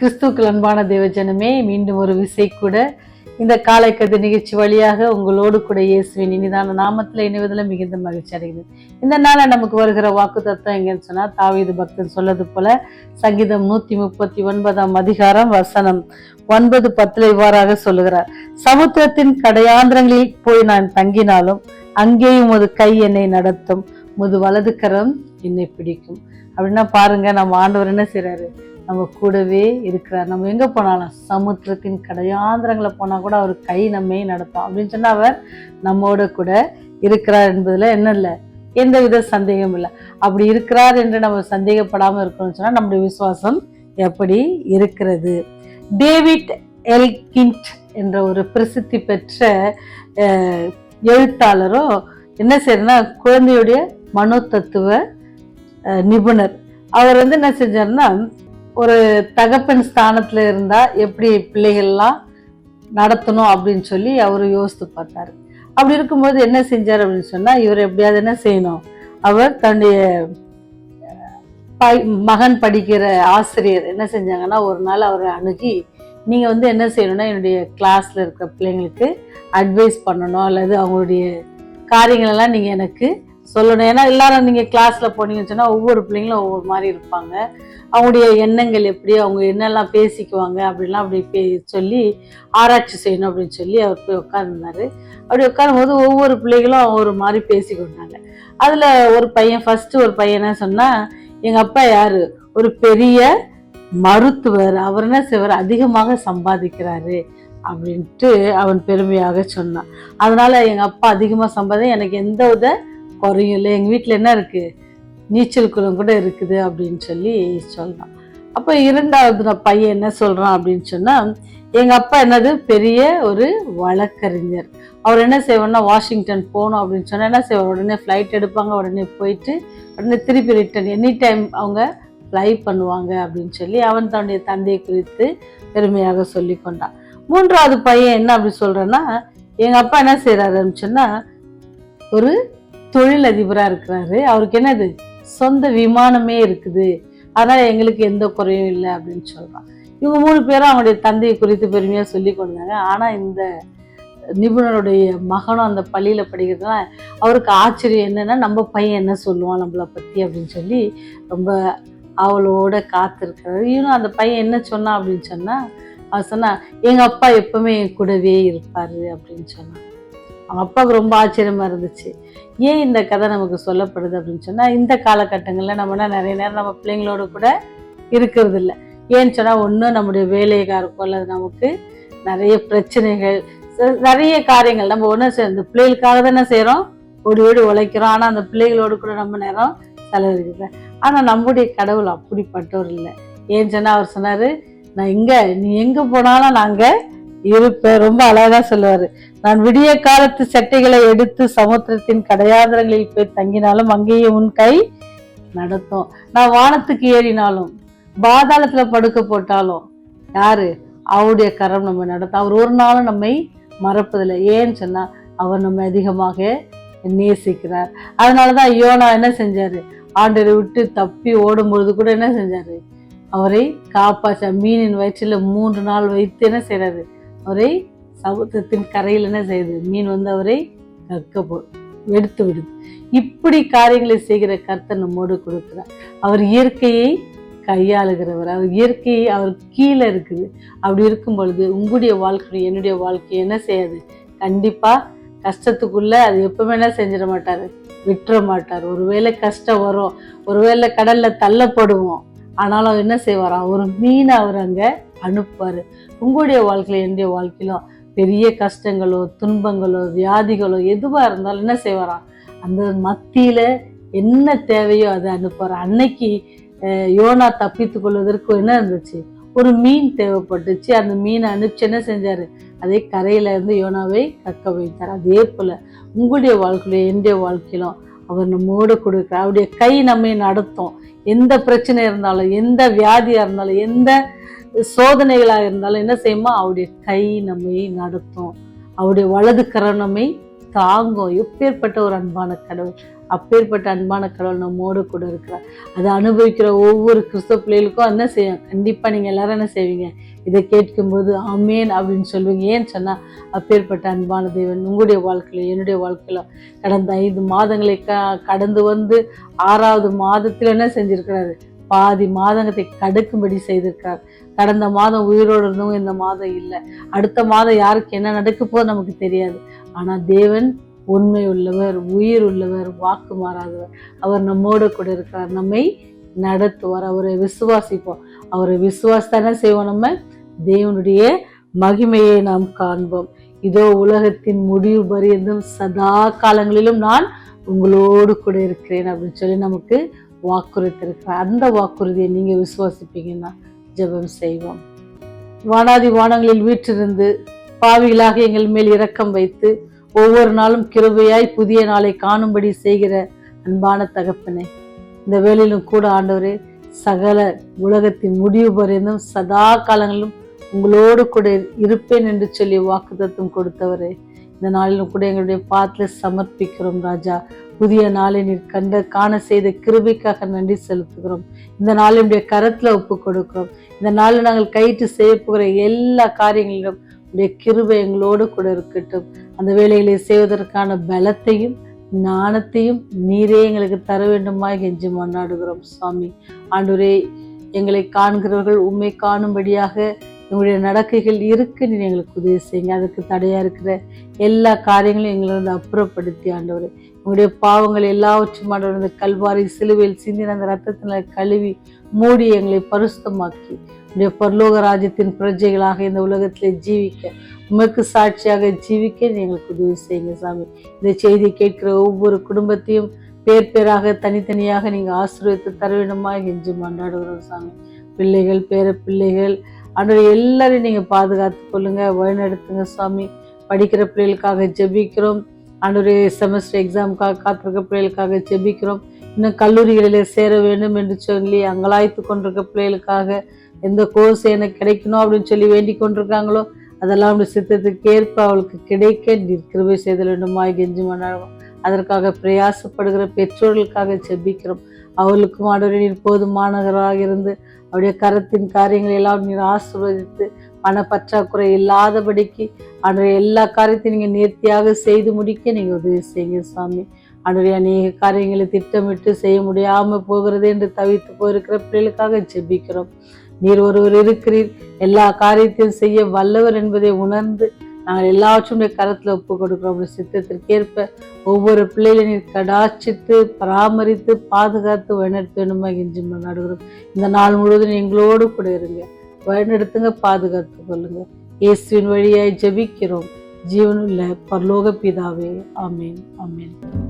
கிறிஸ்துக்கள் அன்பான தேவஜனமே மீண்டும் ஒரு விசை கூட இந்த காலை கது நிகழ்ச்சி வழியாக உங்களோடு கூட இயேசுவின் இனிதான நாமத்தில் இணைவதில் மிகுந்த மகிழ்ச்சி அடைகிறது இந்த நாள நமக்கு வருகிற வாக்கு தத்துவம் எங்கன்னு சொன்னா தாவீது பக்தன் சொல்லது போல சங்கீதம் நூத்தி முப்பத்தி ஒன்பதாம் அதிகாரம் வசனம் ஒன்பது பத்துல இவ்வாறாக சொல்லுகிறார். சமுத்திரத்தின் கடையாந்திரங்களில் போய் நான் தங்கினாலும் அங்கேயும் ஒரு கை என்னை நடத்தும். முது வலது கரம் என்னை பிடிக்கும். அப்படின்னா பாருங்க நம்ம ஆண்டவர் என்ன செய்கிறாரு நம்ம கூடவே இருக்கிறார் நம்ம எங்கே போனாலும் சமுத்திரத்தின் கடையாந்திரங்களை போனால் கூட அவர் கை நம்மை நடத்தும். அப்படின்னு சொன்னால் அவர் நம்மோட கூட இருக்கிறார் என்பதில் என்ன இல்லை எந்த வித சந்தேகம் இல்லை. அப்படி இருக்கிறார் என்று நம்ம சந்தேகப்படாமல் இருக்கணும்னு சொன்னால் நம்முடைய விசுவாசம் எப்படி இருக்கிறது? டேவிட் எல்கிண்ட் என்ற ஒரு பிரசித்தி பெற்ற எழுத்தாளரும் என்ன செய்யறதுன்னா குழந்தையுடைய மனோதத்துவ தத்துவ நிபுணர். அவர் வந்து என்ன செஞ்சாருன்னா ஒரு தகப்பன் ஸ்தானத்தில் இருந்தால் எப்படி பிள்ளைகள்லாம் நடத்தணும் அப்படின்னு சொல்லி அவர் யோசித்து பார்த்தாரு. அப்படி இருக்கும்போது என்ன செஞ்சார் அப்படின்னு சொன்னால் இவர் எப்படியாவது என்ன செய்யணும்? அவர் தன்னுடைய பை- மகன் படிக்கிற ஆசிரியர் என்ன செஞ்சாங்கன்னா ஒரு நாள் அவரை அணுகி நீங்கள் வந்து என்ன செய்யணும்னா என்னுடைய கிளாஸில் இருக்கிற பிள்ளைங்களுக்கு அட்வைஸ் பண்ணணும் அல்லது அவங்களுடைய காரியங்களெல்லாம் நீங்கள் எனக்கு சொல்லணும். ஏன்னா எல்லாரும் நீங்கள் கிளாஸில் போனீங்கன்னு சொன்னால் ஒவ்வொரு பிள்ளைங்களும் ஒவ்வொரு மாதிரி இருப்பாங்க. அவங்களுடைய எண்ணங்கள் எப்படி அவங்க என்னெல்லாம் பேசிக்குவாங்க அப்படிலாம் அப்படி பே சொல்லி ஆராய்ச்சி செய்யணும் அப்படின்னு சொல்லி அவர் போய் உட்காந்துருந்தாரு அப்படி உட்காரும்போது ஒவ்வொரு பிள்ளைகளும் ஒரு மாதிரி பேசிக்கொண்டாங்க அதில் ஒரு பையன் ஃபஸ்ட்டு ஒரு பையனை சொன்னால் எங்கள் அப்பா யார்? ஒரு பெரிய மருத்துவர். அவர் என்ன செய்வார்? அதிகமாக சம்பாதிக்கிறாரு. அப்படின்ட்டு அவன் பெருமையாக சொன்னான். அதனால் எங்கள் அப்பா அதிகமாக சம்பாதி எனக்கு எந்த வித குறையும் இல்லை எங்கள் வீட்டில் என்ன இருக்குது நீச்சல் குளம் கூட இருக்குது அப்படின்னு சொல்லி சொல்கிறான் அப்போ இரண்டாவது நான் பையன் என்ன சொல்கிறான் அப்படின்னு சொன்னால் எங்கள் அப்பா என்னது? பெரிய ஒரு வழக்கறிஞர். அவர் என்ன செய்வார்னா வாஷிங்டன் போகணும் அப்படின்னு சொன்னால் என்ன செய்வார்? உடனே ஃப்ளைட் எடுப்பாங்க. உடனே போயிட்டு உடனே திருப்பி ரிட்டர்ன் எனி டைம் அவங்க ஃப்ளை பண்ணுவாங்க அப்படின்னு சொல்லி அவன் தன்னுடைய தந்தையை குறித்து பெருமையாக சொல்லி கொண்டான். மூன்றாவது பையன் என்ன அப்படி சொல்கிறேன்னா எங்கள் அப்பா என்ன செய்கிறாரு அப்படின்னு சொன்னால் ஒரு தொழிலதிபரா இருக்கிறாரு. அவருக்கு என்னது? சொந்த விமானமே இருக்குது. அதனால் எங்களுக்கு எந்த குறையும் இல்லை அப்படின்னு சொல்கிறான் இவங்க மூணு பேரும் அவங்களுடைய தந்தையை குறித்து பெருமையாக சொல்லி கொண்டாங்க. ஆனால் இந்த நிபுணருடைய மகனும் அந்த பள்ளியில் படிக்கிறதுனால அவருக்கு ஆச்சரியம் என்னன்னா நம்ம பையன் என்ன சொல்லுவான் நம்மளை பற்றி அப்படின்னு சொல்லி ரொம்ப அவளோட காத்திருக்கிறாரு. இன்னும் அந்த பையன் என்ன சொன்னான் அப்படின்னு சொன்னால் அவன் சொன்னா எங்கள் அப்பா எப்பவுமே என் கூடவே இருப்பார் அப்படின்னு சொன்னான். அவங்க அப்பாவுக்கு ரொம்ப ஆச்சரியமாக இருந்துச்சு. ஏன் இந்த கதை நமக்கு சொல்லப்படுது அப்படின்னு சொன்னால் இந்த காலகட்டங்களில் நம்மனா நிறைய நேரம் நம்ம பிள்ளைங்களோட கூட இருக்கிறது இல்லை ஏன்னு சொன்னால் ஒன்றும் நம்முடைய வேலையாக இருக்கும் அல்லது நமக்கு நிறைய பிரச்சனைகள் நிறைய காரியங்கள். நம்ம ஒண்ணு சேர்ந்து பிள்ளைகளுக்காக தானே செய்கிறோம் ஓடி ஓடி உழைக்கிறோம். ஆனால் அந்த பிள்ளைகளோடு கூட நம்ம நேரம் செலவழிக்கிறோம் ஆனால் நம்முடைய கடவுள் அப்படிப்பட்டவர் இல்லை. ஏன்னு சொன்னால் அவர் சொன்னார் நான் இங்கே நீ எங்கே போனாலும் நாங்கள் இருப்பேன் ரொம்ப அழகா சொல்லுவாரு. நான் விடிய காலத்து சட்டைகளை எடுத்து சமுத்திரத்தின் கடையாதரங்களில் போய் தங்கினாலும் அங்கேயே உன் கை நடத்தும். நான் வானத்துக்கு ஏறினாலும் பாதாளத்துல படுக்க போட்டாலும் யாரு? அவருடைய கரம் நம்ம நடத்தும். அவர் ஒரு நாளும் நம்மை மறப்பதில்லை. ஏன்னு சொன்னா அவர் நம்ம அதிகமாக நேசிக்கிறார். அதனாலதான் யோனா என்ன செஞ்சாரு? ஆண்டரை விட்டு தப்பி ஓடும் பொழுது கூட என்ன செஞ்சாரு? அவரை காப்பாச்சா மீனின் வயிற்றில் மூன்று நாள் வைத்து என்ன செய்றாரு? அவரை சமுத்திரத்தின் கரையில் என்ன செய்யுது மீன் வந்து அவரை கக்க போ எடுத்து விடுது. இப்படி காரியங்களை செய்கிற கர்த்தர் நம்மோடு கொடுக்கிறார். அவர் இயற்கையை கையாளுகிறவர். அவர் இயற்கையை அவர் கீழே இருக்குது. அப்படி இருக்கும் பொழுது உங்களுடைய வாழ்க்கை என்னுடைய வாழ்க்கை என்ன செய்யாது? கண்டிப்பாக கஷ்டத்துக்குள்ள அது எப்பவுமே என்ன செஞ்சிட மாட்டார்? விட்டுற மாட்டார். ஒருவேளை கஷ்டம் வரும். ஒருவேளை கடல்ல தள்ளப்படுவோம். ஆனாலும் அவர் என்ன செய்வாராம் ஒரு மீனை அவர் அங்கே அனுப்பார். உங்களுடைய வாழ்க்கையில் என்னுடைய வாழ்க்கையிலும் பெரிய கஷ்டங்களோ துன்பங்களோ வியாதிகளோ எதுவாக இருந்தாலும் என்ன செய்வாராம் அந்த மத்தியில் என்ன தேவையோ அதை அனுப்புவார் அன்னைக்கு யோனா தப்பித்து கொள்வதற்கு என்ன இருந்துச்சு? ஒரு மீன் தேவைப்பட்டுச்சு. அந்த மீனை அனுப்பிச்சு என்ன செஞ்சார்? அதே கரையில இருந்து யோனாவை கக்க வைத்தார். அதே போல் உங்களுடைய வாழ்க்கையில என்னுடைய வாழ்க்கையிலும் அவர் நம்மோடு கொடுக்குற அவருடைய கை நம்மை நடத்தும். எந்த பிரச்சனை இருந்தாலும் எந்த வியாதியாக இருந்தாலும் எந்த சோதனைகளாக இருந்தாலும் என்ன செய்யுமா அவருடைய கை நம்மை நடத்தும். அவருடைய வலது கரணமை தாங்கும். எப்பேற்பட்ட ஒரு அன்பான கடவுள் அப்பேற்பட்ட அன்பான கடவுள் நம்மோடு கூட இருக்கிறார். அதை அனுபவிக்கிற ஒவ்வொரு கிறிஸ்தவ பிள்ளைகளுக்கும் என்ன செய்யும்? கண்டிப்பாக நீங்கள் எல்லாரும் என்ன செய்வீங்க? இதை கேட்கும்போது அமேன் அப்படின்னு சொல்லுவீங்க. ஏன்னு சொன்னால் அப்பேற்பட்ட அன்பான தேவன் உங்களுடைய வாழ்க்கையில் என்னுடைய வாழ்க்கையில் கடந்த ஐந்து மாதங்களை க கடந்து வந்து ஆறாவது மாதத்தில் என்ன செஞ்சிருக்கிறாரு? பாதி மாதங்கத்தை கடுக்கும்படி செய்திருக்கார். கடந்த மாதம் உயிரோடு இருந்தவங்க இந்த மாதம் இல்லை. அடுத்த மாதம் யாருக்கு என்ன நடக்க போது நமக்கு தெரியாது. ஆனால் தேவன் உண்மை உள்ளவர் உயிர் உள்ளவர் வாக்கு மாறாதவர். அவர் நம்மோடு கூட இருக்கிறார். நம்மை நடத்துவார். அவரை விசுவாசிப்போம். அவரை விசுவாசத்தானே செய்வோம் நம்ம? தேவனுடைய மகிமையை நாம் காண்போம். இதோ உலகத்தின் முடிவு பரியந்தும் சதா காலங்களிலும் நான் உங்களோடு கூட இருக்கிறேன் அப்படின்னு சொல்லி நமக்கு வாக்குறுத்திருக்கிறார் அந்த வாக்குறுதியை நீங்க விசுவாசிப்பீங்கன்னா ஜெபம் செய்வோம். வானாதி வானங்களில் வீற்றிருந்து பாவிகளாக எங்கள் மேல் இரக்கம் வைத்து ஒவ்வொரு நாளும் கிருபையாய் புதிய நாளை காணும்படி செய்கிற அன்பான தகப்பனே இந்த வேலையிலும் கூட ஆண்டவரே சகல உலகத்தின் முடிவு பரிந்தும் சதா காலங்களிலும் உங்களோடு கூட இருப்பேன் என்று சொல்லி வாக்குத்தத்தம் கொடுத்தவரே இந்த நாளிலும் கூட எங்களுடைய பாத்தில் சமர்ப்பிக்கிறோம் ராஜா. புதிய நாளை நீர் கண்ட காண செய்த கிருபைக்காக நன்றி செலுத்துகிறோம். இந்த நாளினுடைய கரத்தில் ஒப்பு கொடுக்கிறோம். இந்த நாளில் நாங்கள் கைட்டு செய்ய போகிற எல்லா காரியங்களிலும் உடைய கிருபை எங்களோடு கூட இருக்கட்டும். அந்த வேலைகளை செய்வதற்கான பலத்தையும் ஞானத்தையும் நீரே எங்களுக்கு தர வேண்டுமா கெஞ்சி மன்னாடுகிறோம் சுவாமி. ஆண்டவரே எங்களை காண்கிறவர்கள் உண்மை காணும்படியாக எங்களுடைய நடக்கைகள் இருக்கு நீ எங்களுக்கு உதவி செய்யுங்க. அதுக்கு தடையாக இருக்கிற எல்லா காரியங்களையும் எங்களை வந்து அப்புறப்படுத்தி ஆண்டவர். உங்களுடைய பாவங்கள் எல்லாவற்றும் ஆண்டவர் இந்த கல்வாரி சிலுவையில் சிந்தின அந்த ரத்தத்தினால் கழுவி மூடி எங்களை பரிசுத்தமாக்கி உடைய பரலோக ராஜ்யத்தின் பிரஜைகளாக இந்த உலகத்திலே ஜீவிக்க உமக்கு சாட்சியாக ஜீவிக்க நீ எங்களுக்கு உதவி செய்யுங்க சாமி. இந்த செய்தி கேட்கிற ஒவ்வொரு குடும்பத்தையும் பேர் பேராக தனித்தனியாக நீங்கள் ஆசீர்வதித்து தர வேண்டுமா? என்று மன்றாடுகிறோம் சாமி. பிள்ளைகள் பேர பிள்ளைகள் ஆண்டவர் எல்லாரையும் நீங்கள் பாதுகாத்து கொள்ளுங்க வழிநடத்துங்க சுவாமி படிக்கிற பிள்ளைகளுக்காக ஜெபிக்கிறோம். ஆண்டவர் செமஸ்டர் எக்ஸாமுக்காக காத்திருக்க பிள்ளைகளுக்காக ஜெபிக்கிறோம். இன்னும் கல்லூரிகளிலே சேர வேண்டும் என்று சொல்லி அங்கலாய்த்து கொண்டிருக்க பிள்ளைகளுக்காக எந்த கோர்ஸ் எனக்கு கிடைக்கணும் அப்படின்னு சொல்லி வேண்டிக் கொண்டிருக்காங்களோ அதெல்லாம் அப்படி சித்தத்துக்கு ஏற்ப அவளுக்கு கிடைக்க கிருபை செய்தல் வேண்டுமாய் கெஞ்சி மன்னாகும் அதற்காக பிரயாசப்படுகிற பெற்றோர்களுக்காக ஜெபிக்கிறோம். அவர்களுக்கும் ஆண்டவரே நீர் போதுமானவராக இருந்து அவருடைய கரத்தின் காரியங்களை எல்லாம் நீர் ஆசீர்வதித்து பணப்பற்றாக்குறை இல்லாதபடிக்கு அன்றைய எல்லா காரியத்தையும் நீங்கள் நேர்த்தியாக செய்து முடிக்க நீங்கள் உதவி செய்யுங்க சாமி அன்றைய அநேக காரியங்களை திட்டமிட்டு செய்ய முடியாமல் போகிறது என்று தவித்து போயிருக்கிற பிள்ளைகளுக்காக ஜெபிக்கிறோம். நீர் ஒருவர் இருக்கிறீர். எல்லா காரியத்தையும் செய்ய வல்லவர் என்பதை உணர்ந்து நாங்கள் எல்லாவற்றுடைய உடைய கரத்தில் ஒப்பு கொடுக்குறோம் சித்தத்திற்கேற்ப ஒவ்வொரு பிள்ளைகளையும் நீர் பராமரித்து பாதுகாத்து வழிநடத்த வேண்டுமா என்று நடுகிறோம் இந்த நாள் முழுவதும் எங்களோடு கூட இருங்க. வழிநடத்துங்க பாதுகாத்து கொள்ளுங்க. இயேசுவின் வழியாய் ஜெபிக்கிறோம். ஜீவனுள்ள பரலோக பிதாவே. ஆமேன். ஆமேன்.